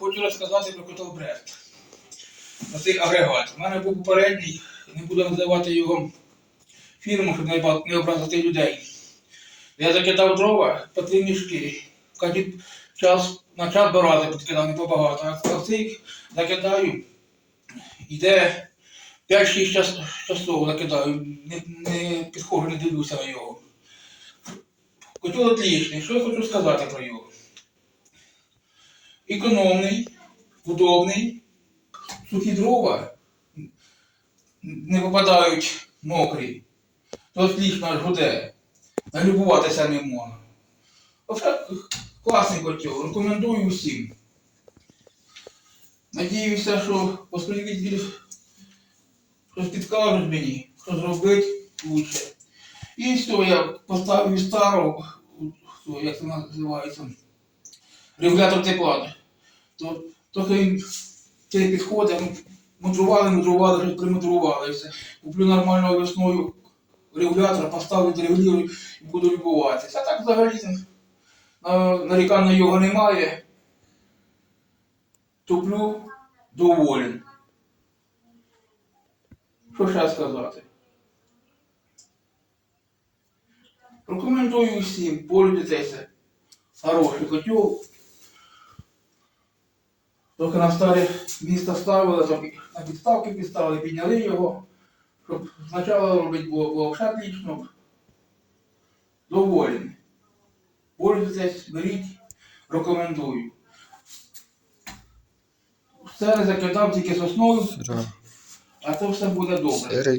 хочу розказати про котел Брест. На цей агрегат. У мене був попередній, не буду називати його фірму, щоб не образити людей. Я закидав дрова по три мішки. Час на час барати підкидав не побагато, а цей закидаю, йде 5-6 час, часов закидаю, не, не підходжу, не дивлюся на його. Котел отлічний, що я хочу сказати про його? Економний, удобний, сухі дрова не попадають мокрі, то отлично аж гуде. Налюбуватися не можна. Оце класний котел, рекомендую всім. Надіюся, що посполітителі щось підкажуть мені, що зробити лучше. І все, я поставив стару, як це називається, регулятор тепла. То, трохи цей підходить, ну, мудрували, мудрували, примудрували. Куплю нормального весною регулятора, поставлю, регулюю і буду любуватися. А так взагалі нарікань на його немає. Туплю доволен. Що ще сказати? Рекомендую всім, пользуйтеся. Хороший котел. Трохи на старі міста ставили, там на підставки підставили, підняли його. Щоб спочатку робити було, було все отлично. Пользуйтесь, беріть, рекомендую. Все не закидав тільки сосною, а то все буде добре.